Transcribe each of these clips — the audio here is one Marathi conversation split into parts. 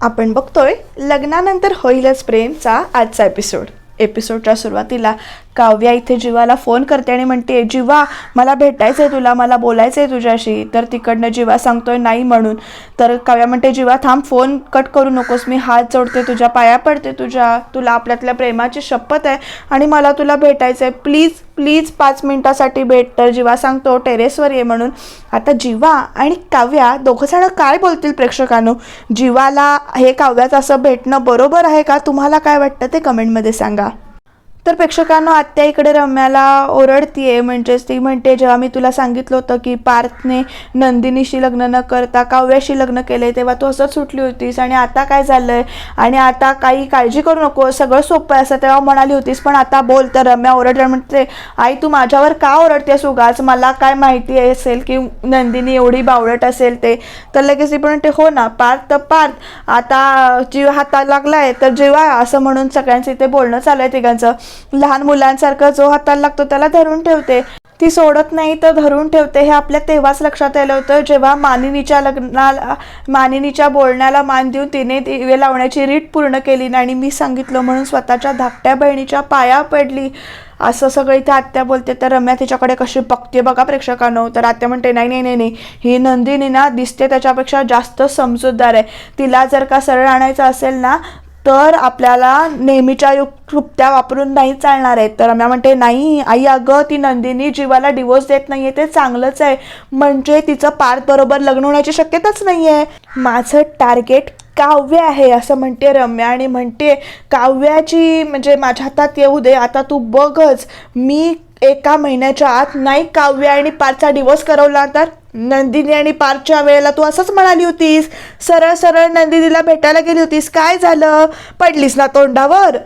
आपण बघतोय लग्नानंतर होईलच प्रेमचा आजचा एपिसोड एपिसोडच्या सुरुवातीला काव्या इथे जीवाला फोन करते आणि म्हणते जीवा मला भेटायचं आहे तुला मला बोलायचं आहे तुझ्याशी. तर तिकडनं जीवा सांगतोय नाही म्हणून. तर काव्या म्हणते जीवा थांब फोन कट करू नकोस मी हात जोडते तुझ्या पाया पडते तुझ्या तुला आपल्यातल्या प्रेमाची शपथ आहे आणि मला तुला भेटायचं आहे प्लीज प्लीज पाच मिनिटासाठी भेट. तर जीवा सांगतो टेरेसवर ये म्हणून. आता जीवा आणि काव्या दोघंजणं काय बोलतील प्रेक्षकांनो? जीवाला हे काव्याचं असं भेटणं बरोबर आहे का? तुम्हाला काय वाटतं ते कमेंटमध्ये सांगा. तर प्रेक्षकांनो आत्या इकडे रम्याला ओरडतीये. म्हणजेच ती म्हणते जेव्हा मी तुला सांगितलं होतं की पार्थने नंदिनीशी लग्न न करता काव्याशी लग्न केले तेव्हा तू असंच सुटली होतीस आणि आता काय झालंय? आणि आता काही काळजी करू नको सगळं सोपं आहे असं तेव्हा म्हणाली होतीस. पण आता बोल तर रम्या ओरडल्या म्हणते आई तू माझ्यावर का ओरडतेस उगाच? मला काय माहिती असेल की नंदिनी एवढी बावळट असेल ते. तर लगेच ती पण म्हणते हो ना पार्थ तर पार्थ. आता जीव हाता लागलाय तर जेव्हा असं म्हणून सगळ्यांचं इथे बोलणं चालू आहे तिघांचं. लहान मुलांसारखं जो हाताला लागतो त्याला धरून ठेवते. ती सोडत नाही तर धरून ठेवते. हे आपल्या तेव्हाच लक्षात आलं होतं. जेव्हा मानिनीच्या लग्नाला मानिनीच्या बोलण्याला मान देऊन तिने दिवे लावण्याची रीट पूर्ण केली आणि मी सांगितलं म्हणून स्वतःच्या धाकट्या बहिणीच्या पाया पडली. असं सगळं इथे आत्या बोलते. तर रम्या तिच्याकडे कशी बघते बघा प्रेक्षकांनो. तर आत्या म्हणते नाही नाही नाही नाही. ही नंदिनी ना दिसते. त्याच्यापेक्षा जास्त समजूतदार आहे. तिला जर का सरळ आणायचं असेल ना तर आपल्याला नेहमीच्या युक्त्या वापरून नाही चालणार आहे. तर रम्या म्हणते नाही आई अगं ती नंदिनी जीवाला डिवोर्स देत नाही आहे ते चांगलंच आहे. म्हणजे तिचं पार्थ बरोबर लग्न होण्याची शक्यताच नाही आहे माझं टार्गेट काव्य आहे असं म्हणते रम्या आणि म्हणते काव्याची म्हणजे माझ्या हातात येऊ दे आता तू बघच. मी एका महिन्याच्या आत नाही काव्य आणि पारचा डिवोर्स करवला तर नंदिनी आणि पार्कच्या वेळेला तू असंच म्हणाली होतीस सरळ सरळ नंदिनीला भेटायला गेली होतीस काय झालं? पडलीस ना तोंडावर?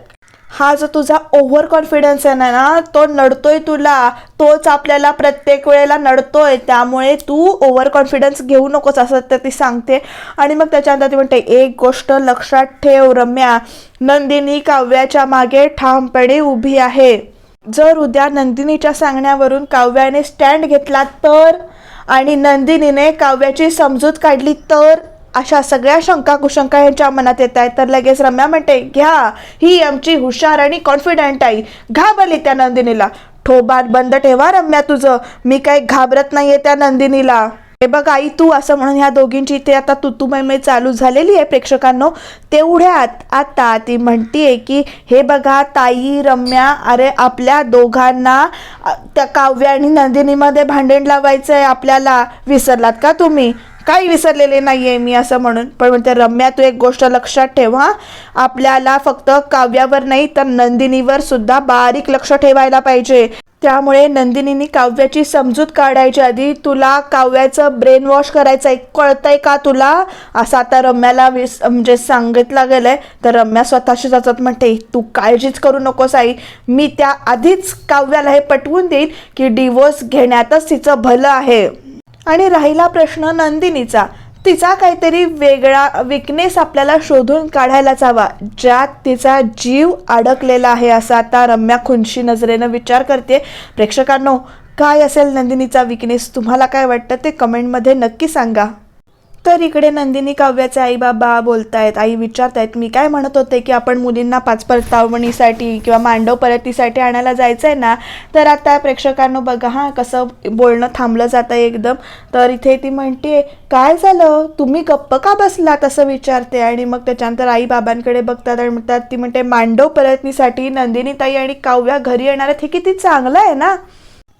हा जो तुझा ओव्हर कॉन्फिडन्स आहे ना ना तो नडतोय तुला. तोच आपल्याला प्रत्येक वेळेला नडतोय. त्यामुळे तू ओव्हर कॉन्फिडन्स घेऊ नकोस असं तर ती सांगते. आणि मग त्याच्यानंतर ती म्हणते एक गोष्ट लक्षात ठेव रम्या. नंदिनी काव्याच्या मागे ठामपणे उभी आहे. जर उद्या नंदिनीच्या सांगण्यावरून काव्याने स्टँड घेतला तर आणि नंदिनीने काव्याची समजूत काढली तर? अशा सगळ्या शंका कुशंका यांच्या मनात येत आहेत. तर लगेच रम्या म्हणते घ्या. ही आमची हुशार आणि कॉन्फिडंट आई. घाबरली त्या नंदिनीला. ठोबात बंद ठेवा रम्या तुझं. मी काही घाबरत नाहीये त्या नंदिनीला. हे बघ आई तू असं म्हणून ह्या दोघींची इथे आता तुतुमयमय चालू झालेली आहे प्रेक्षकांनो. तेवढ्यात आता ती म्हणतीये की हे बघा ताई रम्या अरे आपल्या दोघांना त्या काव्य आणि नंदिनीमध्ये भांडण लावायचं आहे आपल्याला. विसरलात का तुम्ही? काही विसरलेले नाही आहे मी असं म्हणून. पण म्हणते रम्या तू एक गोष्ट लक्षात ठेवा आपल्याला फक्त काव्यावर नाही तर नंदिनीवर सुद्धा बारीक लक्ष ठेवायला पाहिजे. त्यामुळे नंदिनीनी काव्याची समजूत काढायच्या आधी तुला काव्याचं ब्रेन वॉश करायचं आहे. कळतंय का तुला? असं आता रम्याला विस म्हणजे सांगितलं गेलंय. तर रम्या स्वतःशी जातात म्हणते तू काळजीच करू नकोस आई. मी त्या आधीच काव्याला हे पटवून देईन की डिवोर्स घेण्यातच तिचं भलं आहे. आणि राहिला प्रश्न नंदिनीचा. तिचा काहीतरी वेगळा विकनेस आपल्याला शोधून काढायलाच हवा ज्यात तिचा जीव अडकलेला आहे असा आता रम्या खुनशी नजरेनं विचार करते प्रेक्षकांनो काय असेल नंदिनीचा विकनेस तुम्हाला काय वाटतं? ते कमेंटमध्ये नक्की सांगा. तर इकडे नंदिनी काव्याचे आई बाबा बोलतायत. आई विचारतायत मी काय म्हणत होते की आपण मुलींना पाच परतावणीसाठी किंवा मांडव परतीसाठी आणायला जायचं आहे ना? तर आता प्रेक्षकांनो बघा हां कसं बोलणं थांबलं जातं एकदम. तर इथे ती म्हणते काय झालं? तुम्ही गप्प का बसलात? असं विचारते आणि मग त्याच्यानंतर आई बाबांकडे बघतात आणि म्हणतात ती म्हणते मांडव परतणीसाठी नंदिनी ताई आणि काव्या घरी येणार आहेत. हे किती चांगलं आहे ना?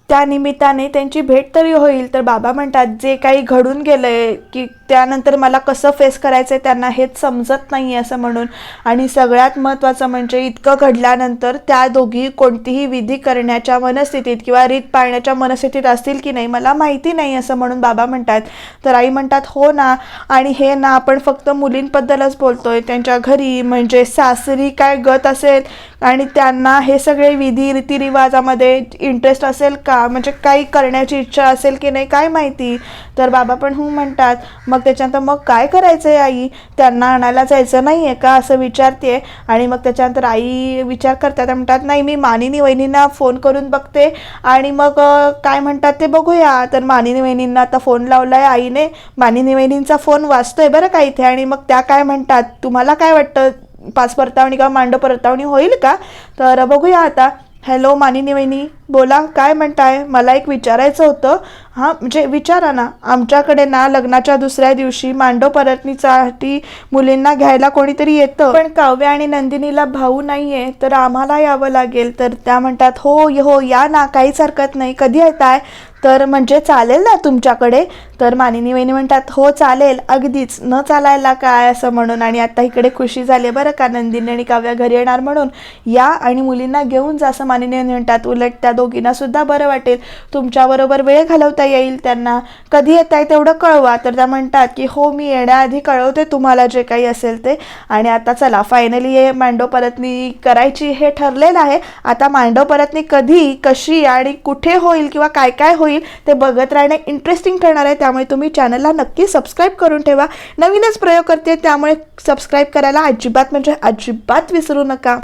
त्या निमित्ताने त्यांची भेट तरी होईल. तर बाबा म्हणतात जे काही घडून गेलंय की त्यानंतर मला कसं फेस करायचं आहे त्यांना हेच समजत नाही आहे असं म्हणून. आणि सगळ्यात महत्त्वाचं म्हणजे इतकं घडल्यानंतर त्या दोघी कोणतीही विधी करण्याच्या मनस्थितीत किंवा रीत पाळण्याच्या मनस्थितीत असतील की नाही मला माहिती नाही असं म्हणून बाबा म्हणतात. तर आई म्हणतात हो ना. आणि हे ना आपण फक्त मुलींबद्दलच बोलतोय. त्यांच्या घरी म्हणजे सासरी काय गत असेल आणि त्यांना हे सगळे विधी रीतिरिवाजामध्ये इंटरेस्ट असेल का? म्हणजे काही करण्याची इच्छा असेल की नाही काय माहिती? तर बाबा पण हो म्हणतात मग त्याच्यानंतर मग काय करायचं आहे आई? त्यांना आणायला जायचं नाही आहे का? असं विचारते आणि मग त्याच्यानंतर आई विचार करतात म्हणतात नाही मी मानिनी वहिनींना फोन करून बघते. आणि मग काय म्हणतात ते बघूया. तर मानिनी वहिनींना आता फोन लावला आहे आईने. मानिनी वहिनींचा फोन वाचतोय बरं का इथे. आणि मग त्या काय म्हणतात तुम्हाला काय वाटतं? पाच परतावणी किंवा मांड परतावणी होईल का? तर बघूया आता. हॅलो मानिनी वहिनी. बोला काय म्हणताय? मला एक विचारायचं होतं. हां म्हणजे विचारा ना. आमच्याकडे ना लग्नाच्या दुसऱ्या दिवशी मांडव परतणीसाठी मुलींना घ्यायला कोणीतरी येतं. पण काव्य आणि नंदिनीला भाऊ नाहीये तर आम्हाला यावं लागेल. तर त्या म्हणतात हो हो या ना. काहीच हरकत नाही. कधी येताय? तर म्हणजे चालेल ना तुमच्याकडे? तर मानिनी वहिनी म्हणतात हो चालेल. अगदीच. न चालायला काय असं म्हणून आणि आता इकडे खुशी झाली बरं का नंदिनी आणि काव्या घरी येणार म्हणून. या आणि मुलींना घेऊन जा असं मानिनी वहिनी म्हणतात. उलट त्या दोघींना सुद्धा बरं वाटेल. तुमच्याबरोबर वेळ घालवता येईल त्यांना. कधी येत आहे तेवढं कळवा. तर त्या म्हणतात की हो मी येण्याआधी कळवते तुम्हाला जे काही असेल ते. आणि आता चला फायनली हे मांडव परतनी करायची हे ठरलेलं आहे. आता मांडव परतनी कधी कशी आणि कुठे होईल किंवा काय काय होईल ते बघत राहणे इंटरेस्टिंग ठरणार आहे. त्यामुळे तुम्ही चॅनलला नक्की सबस्क्राईब करून ठेवा. नवीनच प्रयोग करते त्यामुळे सबस्क्राईब करायला अजिबात म्हणजे अजिबात विसरू नका.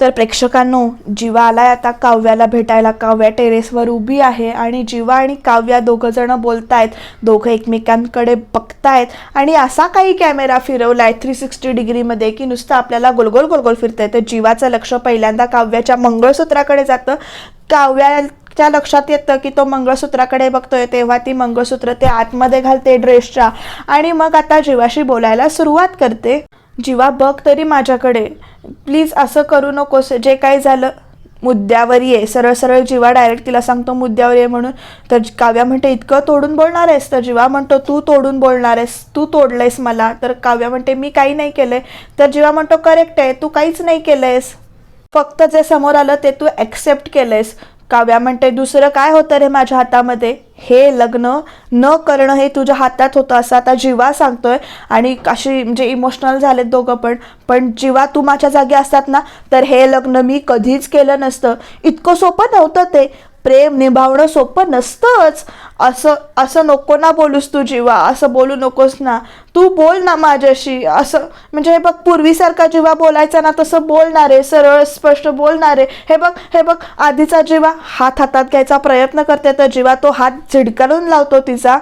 तर प्रेक्षकांनो जीवा आलाय आता काव्याला भेटायला. काव्या टेरेसवर उभी आहे आणि जीवा आणि काव्या दोघं जण बोलतायत. दोघं एकमेकांकडे बघतायत. आणि असा काही कॅमेरा फिरवलाय थ्री सिक्स्टी डिग्रीमध्ये की नुसतं आपल्याला गोलगोल गोलगोल फिरतंय. तर जीवाचं लक्ष पहिल्यांदा काव्याच्या मंगळसूत्राकडे जातं. काव्या त्या लक्षात येतं की तो मंगळसूत्राकडे बघतोय तेव्हा ती मंगळसूत्र ते आतमध्ये घालते ड्रेसच्या. आणि मग आता जीवाशी बोलायला सुरुवात करते. जीवा बघ तरी माझ्याकडे. प्लीज असं करू नकोस. जे काही झालं मुद्द्यावर ये. सरळ सरळ जीवा डायरेक्ट तिला सांगतो मुद्द्यावर ये म्हणून. तर काव्या म्हणते इतकं तोडून बोलणार आहेस? तर जीवा म्हणतो तू तोडून बोलणार आहेस. तू तोडलंयस मला. तर काव्या म्हणते मी काही नाही केलंय. तर जीवा म्हणतो करेक्ट आहे. तू काहीच नाही केलंयस. फक्त जे समोर आलं ते तू ॲक्सेप्ट केलंयस. काव्या म्हणते दुसरं काय होतं रे माझ्या हातामध्ये? हे लग्न न करणं हे तुझ्या हातात होतं असं आता जीवा सांगतोय आणि अशी म्हणजे इमोशनल झालेत दोघं पण. पण जीवा तू माझ्या जागी असतात ना तर हे लग्न मी कधीच केलं नसतं. इतकं सोपं नव्हतं ते. प्रेम निभावणं सोपं नसतंच. असं असं नको ना बोलूस तू जीवा असं बोलू नकोस ना. तू बोल ना माझ्याशी असं म्हणजे हे बघ पूर्वीसारखा जीवा बोलायचा ना तसं बोलणार आहे सरळ स्पष्ट बोलणार आहे हे बघ हे बघ आधीचा जीवा हात हातात घ्यायचा प्रयत्न करते तर जीवा तो हात झिडकारून लावतो तिचा.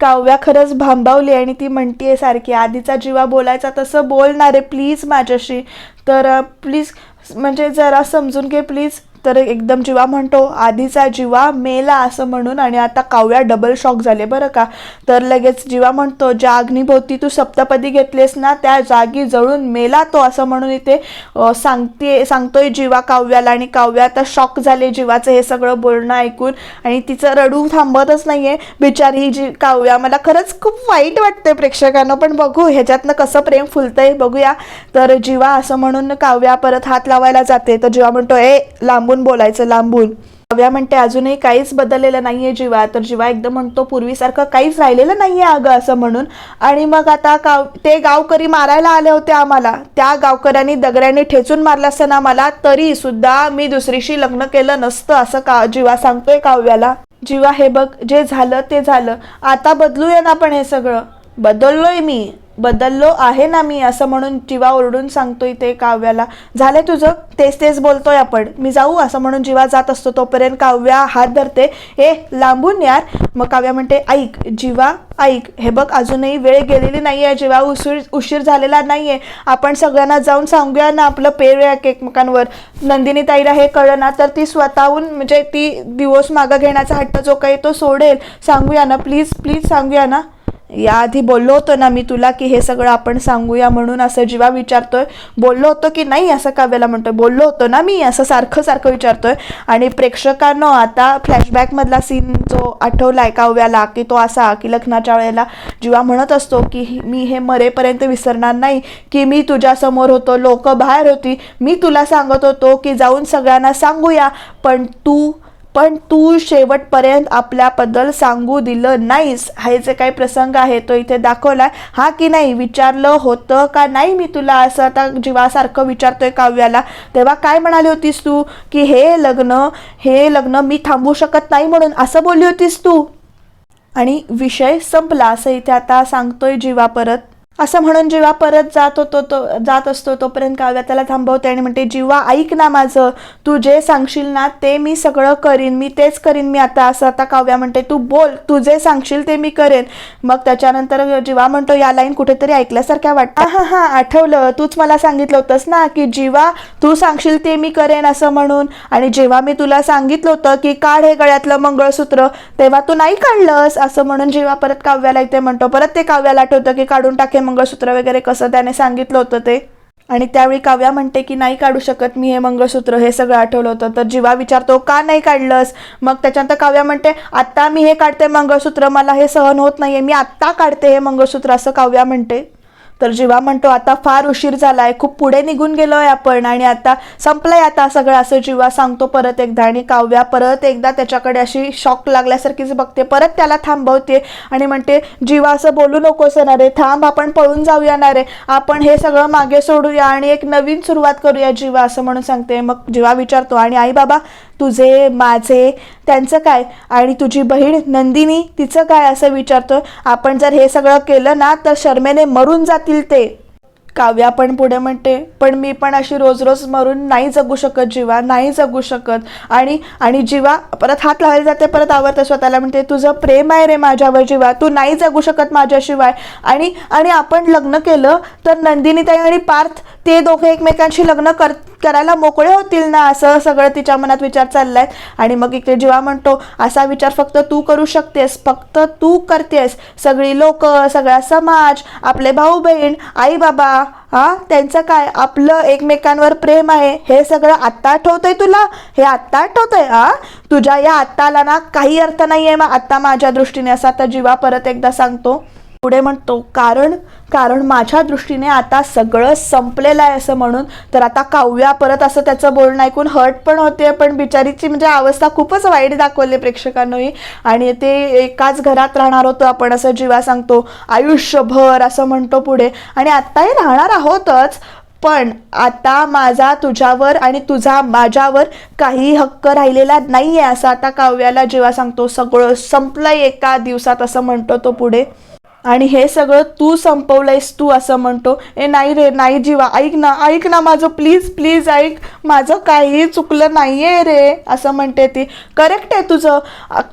काव्या खरंच भांबावली आणि ती म्हणतीये सारखी आधीचा जीवा बोलायचा तसं बोलणार आहे प्लीज माझ्याशी. तर प्लीज म्हणजे जरा समजून घे प्लीज. तर एकदम जीवा म्हणतो आधीचा जीवा मेला असं म्हणून आणि आता काव्या डबल शॉक झाले बरं का? तर लगेच जीवा म्हणतो ज्या अग्निभोवती तू सप्तपदी घेतलेस ना त्या जागी जळून मेला तो असं म्हणून इथे सांगते सांगतोय जीवा काव्याला आणि काव्या आता शॉक झाले जीवाचं हे सगळं बोलणं ऐकून आणि तिचं रडू थांबतच नाही आहे बिचारी ही जी काव्या मला खरंच खूप वाईट वाटतंय प्रेक्षकांना पण बघू ह्याच्यातनं कसं प्रेम फुलतंय बघूया. तर जीवा असं म्हणून काव्या परत हात लावायला जाते. तर जीवा म्हणतो ए लांबून बोलायचं लांबून. काव्या म्हणते अजूनही काहीच बदललेलं नाहीये जीवा. तर जीवा एकदम म्हणतो पूर्वीसारखं काहीच राहिलेलं नाहीये अगं असं म्हणून. आणि मग आता काव ते गावकरी मारायला आले होते आम्हाला. त्या गावकऱ्यांनी दगड्यांनी ठेचून मारलं असताना मला तरी सुद्धा मी दुसरीशी लग्न केलं नसतं असं का जीवा सांगतोय काव्याला. जीवा हे बघ जे झालं ते झालं. आता बदलूया ना आपण हे सगळं. बदललोय मी. बदललो आहे ना मी असं म्हणून जीवा ओरडून सांगतो ते काव्याला. झालंय तुझं? तेच तेच बोलतोय आपण. मी जाऊ असं म्हणून जीवा जात असतो तोपर्यंत काव्या हात धरते. हे लांबून यार. मग काव्या म्हणते ऐक जीवा ऐक. हे बघ अजूनही वेळ गेलेली नाही आहे जेव्हा उशीर उशीर झालेला नाही आहे आपण सगळ्यांना जाऊन सांगूया ना आपलं पेरूया एकमेकांवर नंदिनी ताईला हे कळलं ना तर ती स्वतःहून म्हणजे ती दिवस मागं घेण्याचा हट्ट जो काही तो सोडेल. सांगूया ना. प्लीज प्लीज सांगूया ना. याआधी बोललो होतो ना मी तुला की हे सगळं आपण सांगूया म्हणून असं जीवा विचारतोय. बोललो होतो की नाही असं काव्याला म्हणतोय. बोललो होतो ना मी असं सारखं सारखं विचारतोय. आणि प्रेक्षकांनो आता फ्लॅशबॅकमधला सीन जो आठवलाय काव्याला की तो असा की लग्नाच्या वेळेला जीवा म्हणत असतो की मी हे मरेपर्यंत विसरणार नाही की मी तुझ्यासमोर होतो लोक बाहेर होती. मी तुला सांगत होतो की जाऊन सगळ्यांना सांगूया पण तू पण तू शेवटपर्यंत आपल्याबद्दल सांगू दिलं नाहीस. हे जे काही प्रसंग आहे तो इथे दाखवला हा की नाही विचारलं होतं का नाही मी तुला असं आता जीवासारखं विचारतोय काव्याला. तेव्हा काय म्हणाली होतीस तू? की हे लग्न हे लग्न मी थांबवू शकत नाही म्हणून असं बोलली होतीस तू? आणि विषय संपला. असं इथे आता सांगतोय जीवा परत. असं म्हणून जेव्हा परत जात होतो तो जात असतो तोपर्यंत काव्या त्याला थांबवते आणि म्हणते जीवा ऐक ना माझं. तू जे सांगशील ना ते मी सगळं करीन. मी तेच करीन मी आता. असं आता काव्या म्हणते तू बोल. तू जे सांगशील ते मी करेन. मग त्याच्यानंतर जीवा म्हणतो या लाईन कुठेतरी ऐकल्यासारख्या वाटतं हा हा आठवलं. तूच मला सांगितलं होतंस ना की जीवा तू सांगशील ते मी करेन असं म्हणून. आणि जेव्हा मी तुला सांगितलं होतं की काढ हे गळ्यातलं मंगळसूत्र तेव्हा तू नाही काढलंस. असं म्हणून जेव्हा परत काव्याला इथे म्हणतो परत ते काव्याला आठवतं की काढून टाके मंगळसूत्र वगैरे कसं त्याने सांगितलं होतं ते? आणि त्यावेळी काव्या म्हणते की नाही काढू शकत मी हे मंगळसूत्र हे सगळं आठवलं होतं. तर जीवा विचारतो का नाही काढलंस? मग त्याच्यानंतर काव्या म्हणते आत्ता मी हे काढते मंगळसूत्र मला हे सहन होत नाहीये. मी आत्ता काढते हे मंगळसूत्र असं काव्या म्हणते. तर जीवा म्हणतो आता फार उशीर झाला आहे खूप पुढे निघून गेलो आहे आपण आणि आता संपलंय आता सगळं असं जीवा सांगतो परत एकदा आणि काव्या परत एकदा त्याच्याकडे अशी शॉक लागल्यासारखीच बघते. परत त्याला थांबवते आणि म्हणते जीवा असं बोलू नकोस ना रे थांब आपण पळून जाऊया ना रे आपण हे सगळं मागे सोडूया आणि एक नवीन सुरुवात करूया जीवा असं म्हणून सांगते. मग जीवा विचारतो आणि आई बाबा तुझे माझे त्यांचं काय? आणि तुझी बहीण नंदिनी तिचं काय? असं विचारतो आपण जर हे सगळं केलं ना तर शर्मेने मरून जातील ते. काव्या पण पुढे म्हणते पण मी पण अशी रोज रोज मरून नाही जगू शकत जीवा नाही जगू शकत. आणि आणि जीवा परत हात लावायला जाते परत आवडतं स्वतःला. म्हणते तुझं प्रेम आहे रे माझ्यावर जीवा तू नाही जगू शकत माझ्याशिवाय. आणि आणि आपण लग्न केलं तर नंदिनीताई आणि पार्थ ते दोघे एकमेकांशी लग्न कर करायला मोकळे होतील ना? असं सगळं तिच्या मनात विचार चाललाय. आणि मग इकडे जीवा म्हणतो असा विचार फक्त तू करू शकतेस फक्त तू करतेस. सगळी लोक सगळा समाज आपले भाऊ बहीण आई बाबा हा? त्यांचं काय? आपलं एकमेकांवर प्रेम आहे. हे सगळं आत्ता आठवतंय तुला? हे आत्ता आठवतंय हा? तुझ्या या आत्ताला ना काही अर्थ नाहीये. मग आत्ता माझ्या दृष्टीने असा आता जीवा परत एकदा सांगतो. पुढे म्हणतो कारण कारण माझ्या दृष्टीने आता सगळं संपलेलं आहे असं म्हणून तर आता काव्या परत असं त्याचं बोलणं ऐकून हर्ट पण होते पण बिचारीची म्हणजे अवस्था खूपच वाईट दाखवली प्रेक्षकांनी आणि ते एकाच घरात राहणार होतं आपण असं जीवा सांगतो आयुष्यभर असं म्हणतो पुढे. आणि आत्ताही राहणार आहोतच पण आता माझा तुझ्यावर आणि तुझा माझ्यावर काही हक्क राहिलेला नाही आहे असं आता काव्याला जेव्हा सांगतो. सगळं संपलंय एका दिवसात असं म्हणतो तो पुढे. आणि हे सगळं तू संपवलंयस तू असं म्हणतो. ए नाही रे नाही जीवा ऐक ना ऐक ना माझं प्लीज प्लीज ऐक. माझं काही चुकलं नाही आहे रे असं म्हणते ती. करेक्ट आहे तुझं.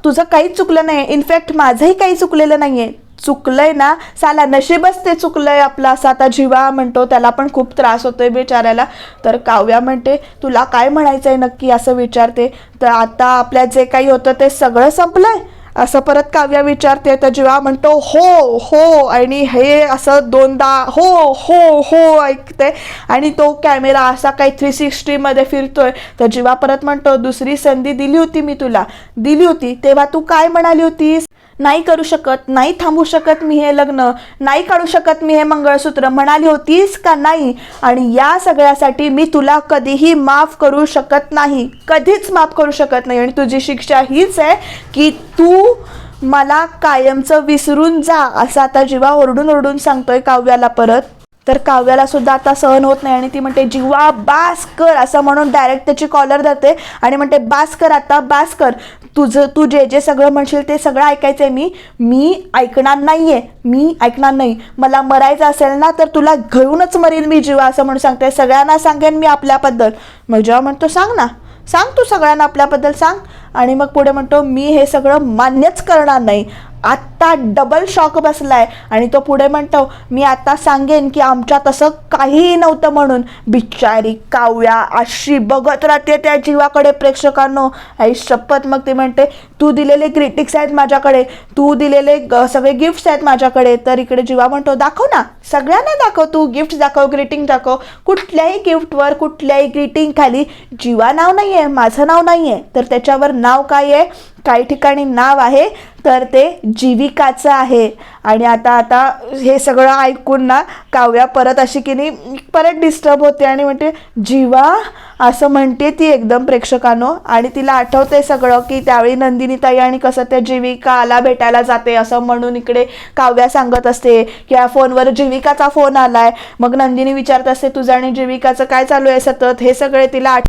तुझं काहीच चुकलं नाही इनफॅक्ट माझंही काही चुकलेलं नाही आहे चुकलंय ना साला नशीबच ते चुकलंय आपलं असं आता जीवा म्हणतो त्याला पण खूप त्रास होतोय बिचाऱ्याला. तर काव्या म्हणते तुला काय म्हणायचं आहे नक्की असं विचारते. तर आता आपल्या जे काही होतं ते सगळं संपलंय? असं परत काव्या विचारते तर जेव्हा म्हणतो हो हो आणि हे असं दोनदा हो हो हो ऐकते. आणि तो कॅमेरा असा काही थ्री सिक्स्टीमध्ये फिरतोय. तर जेव्हा परत म्हणतो दुसरी संधी दिली होती मी तुला. दिली होती. तेव्हा तू काय म्हणाली होतीस? नाही करू शकत नाही थांबू शकत मी हे लग्न नाही काढू शकत मी हे मंगळसूत्र म्हणाली होतीस का नाही? आणि या सगळ्यासाठी मी तुला कधीही माफ करू शकत नाही कधीच माफ करू शकत नाही. आणि तुझी शिक्षा हीच आहे की तू मला कायमचं विसरून जा असं आता जीवा ओरडून ओरडून सांगतोय काव्याला परत. तर काव्याला सुद्धा आता सहन होत नाही आणि ती म्हणते जीवा बास कर असं म्हणून डायरेक्ट त्याची कॉलर धरते आणि म्हणते बास कर आता बास कर तुझं तू जे जे सगळं म्हणशील ते सगळं ऐकायचं आहे मी. मी ऐकणार नाही आहे मी ऐकणार नाही. मला मरायचं असेल ना तर तुला घेऊनच मरेन मी जीवा असं म्हणून सांगते. सगळ्यांना सांगेन मी आपल्याबद्दल. मग जेव्हा म्हणतो सांग ना. सांग तू सगळ्यांना आपल्याबद्दल सांग. आणि मग पुढे म्हणतो मी हे सगळं मान्यच करणार नाही. आत्ता डबल शॉक बसलाय. आणि तो पुढे म्हणतो मी आता सांगेन की आमच्या तसं काहीही नव्हतं म्हणून. बिचारी काव्या अशी बघत राहते त्या जीवाकडे प्रेक्षकांनो. आई शपथ मग ती म्हणते तू दिलेले क्रिटिक्स आहेत माझ्याकडे. तू दिलेले सगळे गिफ्ट्स आहेत माझ्याकडे. तर इकडे जीवा म्हणतो दाखव ना. सगळ्यांना दाखव तू गिफ्ट दाखव ग्रीटिंग दाखव. कुठल्याही गिफ्टवर कुठल्याही ग्रीटिंग खाली जीवा नाव नाही आहे माझं नाव नाही आहे तर त्याच्यावर नाव काय आहे? काही ठिकाणी नाव आहे तर ते जीविकाचं आहे. आणि आता आता हे सगळं ऐकून ना काव्या परत अशी की नाही परत डिस्टर्ब होते आणि म्हणते जीवा असं म्हणते ती एकदम प्रेक्षकांनो. आणि तिला आठवते सगळं की त्यावेळी नंदिनीताई आणि कसं त्या जीविकाला भेटायला जाते असं म्हणून इकडे काव्या सांगत असते की या फोनवर जीविकाचा फोन आलाय. मग नंदिनी विचारत असते तुझं आणि जीविकाचं काय चालू आहे सतत? हे सगळे तिला आठ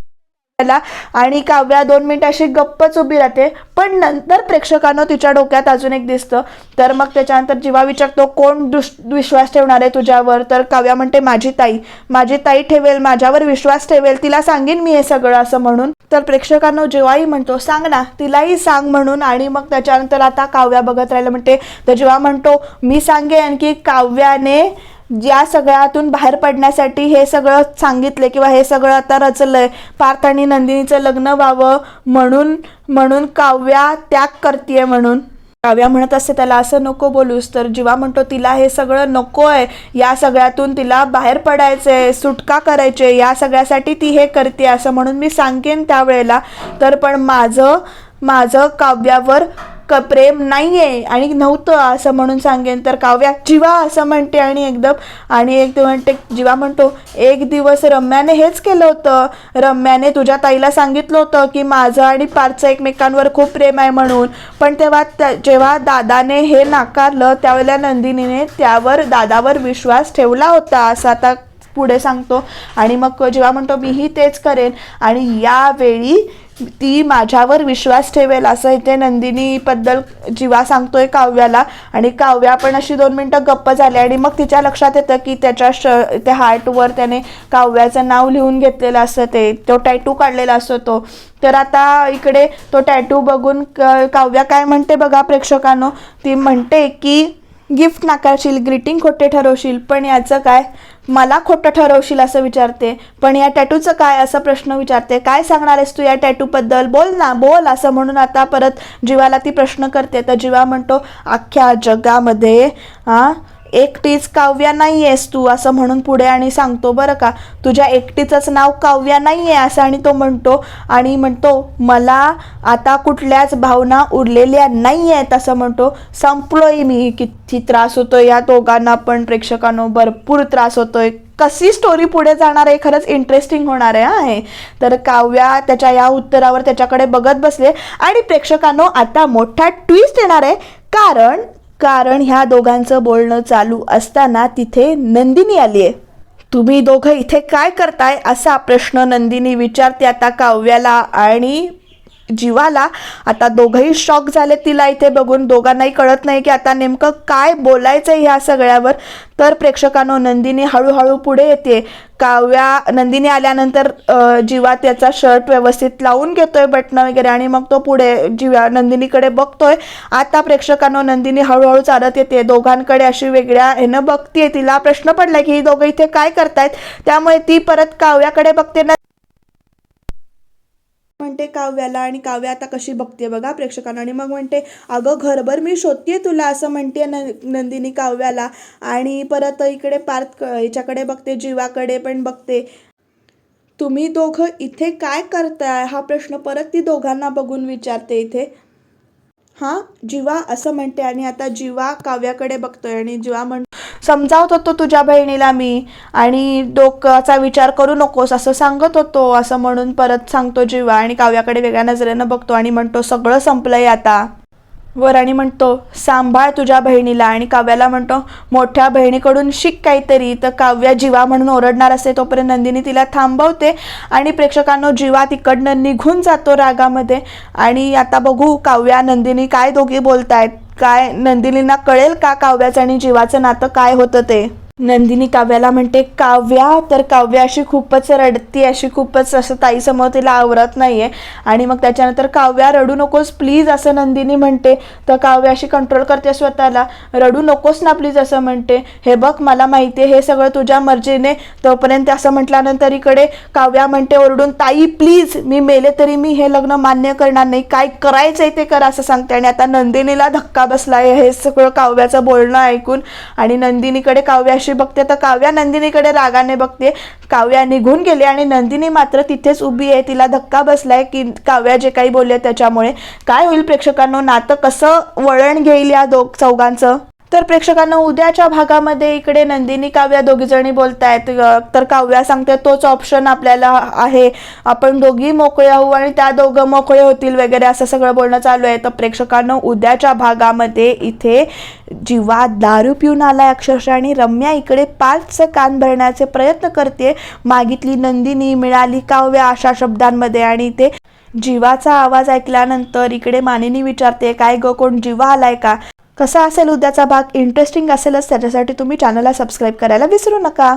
ला आणि काव्या दोन मिनिट अशी गप्पच उभी राहते. पण नंतर प्रेक्षकांनो तिच्या डोक्यात अजून एक दिसतं. तर मग त्याच्यानंतर जीवा विचारतो कोण दुस विश्वास ठेवणार आहे तुझ्यावर? तर काव्या म्हणते माझी ताई. माझी ताई ठेवेल माझ्यावर विश्वास ठेवेल. तिला सांगेन मी हे सगळं असं म्हणून. तर प्रेक्षकांनो जेव्हाही म्हणतो सांग ना तिलाही सांग म्हणून. आणि मग त्याच्यानंतर आता काव्या बघत राहिलं म्हणते तर जेव्हा म्हणतो मी सांगेन की काव्याने या सगळ्यातून बाहेर पडण्यासाठी हे सगळं सांगितलं किंवा हे सगळं आता रचलं आहे पार्थ आणि नंदिनीचं लग्न व्हावं म्हणून म्हणून काव्या त्याग करते म्हणून. काव्या म्हणत असते त्याला असं नको बोलूस तर जीवा म्हणतो तिला हे सगळं नको आहे या सगळ्यातून तिला बाहेर पडायचं आहे सुटका करायचे या सगळ्यासाठी ती हे करते असं म्हणून मी सांगेन त्यावेळेला. तर पण माझं माझं काव्यावर क प्रेम नाही आहे आणि नव्हतं असं म्हणून सांगेन तर काव्या जीवा असं म्हणते आणि एकदम आणि एक ते म्हणते जीवा म्हणतो एक दिवस रम्याने हेच केलं होतं. रम्याने तुझ्या ताईला सांगितलं होतं की माझं आणि पारचं एकमेकांवर खूप प्रेम आहे म्हणून. पण तेव्हा त्या जेव्हा दादाने हे नाकारलं त्यावेळेला नंदिनीने त्यावर दादावर विश्वास ठेवला होता. असं आता पुढे सांगतो. आणि मग जेव्हा म्हणतो मीही तेच करेन. आणि यावेळी ती माझ्यावर विश्वास ठेवेल असं इथे नंदिनीबद्दल जीवा सांगतोय काव्याला. आणि काव्या पण अशी दोन मिनटं गप्प झाली. आणि मग तिच्या लक्षात येतं की त्याच्या श त्या हार्टवर त्याने काव्याचं नाव लिहून घेतलेलं असतं ते तो टॅटू काढलेला असतो तो. तर आता इकडे तो टॅटू बघून क- काव्या काय म्हणते बघा प्रेक्षकांनो. ती म्हणते की गिफ्ट नाकारशील ग्रीटिंग खोटे ठरवशील पण याचं काय? मला खोटं ठरवशील असं विचारते. पण या टॅटूचं काय असा प्रश्न विचारते? काय सांगणार आहेस तू या टॅटूबद्दल? बोल ना बोल असं म्हणून आता परत जीवाला ती प्रश्न करते. तर जीवा म्हणतो अख्ख्या जगामध्ये हां एकटीच काव्या नाही आहेस तू असं म्हणून पुढे आणि सांगतो बरं का तुझ्या एकटीचंच नाव काव्या नाही आहे असं आणि तो म्हणतो आणि म्हणतो मला आता कुठल्याच भावना उरलेल्या नाही आहेत असं म्हणतो. संपलोय मी किती त्रास होतोय या दोघांना पण प्रेक्षकांनो भरपूर त्रास होतोय. कशी स्टोरी पुढे जाणार आहे? खरंच इंटरेस्टिंग होणार आहे तर काव्या त्याच्या या उत्तरावर त्याच्याकडे बघत बसले आणि प्रेक्षकांनो आता मोठा ट्विस्ट येणार आहे. कारण कारण ह्या दोघांचं बोलणं चालू असताना तिथे नंदिनी आली आहे तुम्ही दोघं इथे काय करताय असा प्रश्न नंदिनी विचारते आता काव्याला आणि जीवाला. आता दोघंही शॉक झाले तिला इथे बघून. दोघांनाही कळत नाही की आता नेमकं काय बोलायचं ह्या सगळ्यावर. तर प्रेक्षकांनो नंदिनी हळूहळू पुढे येते. काव्या नंदिनी आल्यानंतर जीवा त्याचा शर्ट व्यवस्थित लावून घेतोय बटणं वगैरे आणि मग तो पुढे जीवा नंदिनीकडे बघतोय. आता प्रेक्षकांनो नंदिनी हळूहळू चालत येते. दोघांकडे अशी वेगळ्या ह्यानं बघतीये. तिला प्रश्न पडलाय की ही दोघं इथे काय करतायत? त्यामुळे ती परत काव्याकडे बघते. ना म्हणते काव्याला आणि काव्या आता कशी बघते बघा प्रेक्षकांना. आणि मग म्हणते अगं घरभर मी शोधते तुला असं म्हणते न नंदिनी काव्याला. आणि परत इकडे पार्थ याच्याकडे बघते जीवाकडे पण बघते. तुम्ही दोघं इथे काय करताय? हा प्रश्न परत ती दोघांना बघून विचारते इथे. हां जीवा असं म्हणते. आणि आता जीवा काव्याकडे बघतोय आणि जीवा म्हण समजावत होतो तुझ्या बहिणीला मी आणि डोक्याचा विचार करू नकोस असं सांगत होतो असं म्हणून परत सांगतो जीवा आणि काव्याकडे वेगळ्या नजरेनं बघतो आणि म्हणतो सगळं संपलंय आता. वर आणि म्हणतो सांभाळ तुझ्या बहिणीला. आणि काव्याला म्हणतो मोठ्या बहिणीकडून शिक काहीतरी तर काव्या जीवा म्हणून ओरडणार असते तोपर्यंत नंदिनी तिला थांबवते आणि प्रेक्षकांनो जीवा तिकडनं निघून जातो रागामध्ये. आणि आता बघू काव्या नंदिनी काय दोघी बोलतायत. काय नंदिनींना कळेल का काव्याचं आणि जीवाचं नातं काय होतं ते? नंदिनी काव्याला म्हणते काव्या तर काव्या अशी खूपच रडती अशी खूपच असं ताईसमोर तिला आवरत आहे आणि मग त्याच्यानंतर काव्या रडू नकोस प्लीज असं नंदिनी म्हणते. तर काव्या अशी कंट्रोल करते स्वतःला. रडू नकोस ना प्लीज असं म्हणते. हे बघ मला माहिती आहे हे सगळं तुझ्या मर्जीने. तोपर्यंत असं म्हटल्यानंतर इकडे काव्या म्हणते ओरडून ताई प्लीज मी मेले तरी मी हे लग्न मान्य करणार नाही. काय करायचं आहे ते करा असं सांगते. आणि आता नंदिनीला धक्का बसला आहे हे सगळं काव्याचं बोलणं ऐकून. आणि नंदिनीकडे काव्या अशी बघते. तर काव्या नंदिनीकडे रागाने बघते. काव्या निघून गेली आणि नंदिनी मात्र तिथेच उभी आहे. तिला धक्का बसलाय की काव्या जे काही बोलले त्याच्यामुळे. काय होईल प्रेक्षकांनो? नातं कसं वळण घेईल या दोघ चौघांचं? तर प्रेक्षकांना उद्याच्या भागामध्ये इकडे नंदिनी काव्या दोघी जणी बोलतायत तर काव्या सांगते तोच ऑप्शन आपल्याला आहे. आपण दोघी मोकळे होऊ आणि त्या दोघं मोकळे होतील वगैरे असं सगळं बोलणं चालू आहे. तर प्रेक्षकांना उद्याच्या भागामध्ये इथे जीवा दारू पिऊन आलाय अक्षरशः आणि रम्या इकडे पाच कान भरण्याचे प्रयत्न करते. मागितली नंदिनी मिळाली काव्या अशा शब्दांमध्ये आणि ते जीवाचा आवाज ऐकल्यानंतर इकडे मानिनी विचारते काय ग कोण जीवा आलाय का? कसा असेल उद्याचा भाग? इंटरेस्टिंग असेलच त्याच्यासाठी तुम्ही चॅनलला सबस्क्राईब करायला विसरू नका.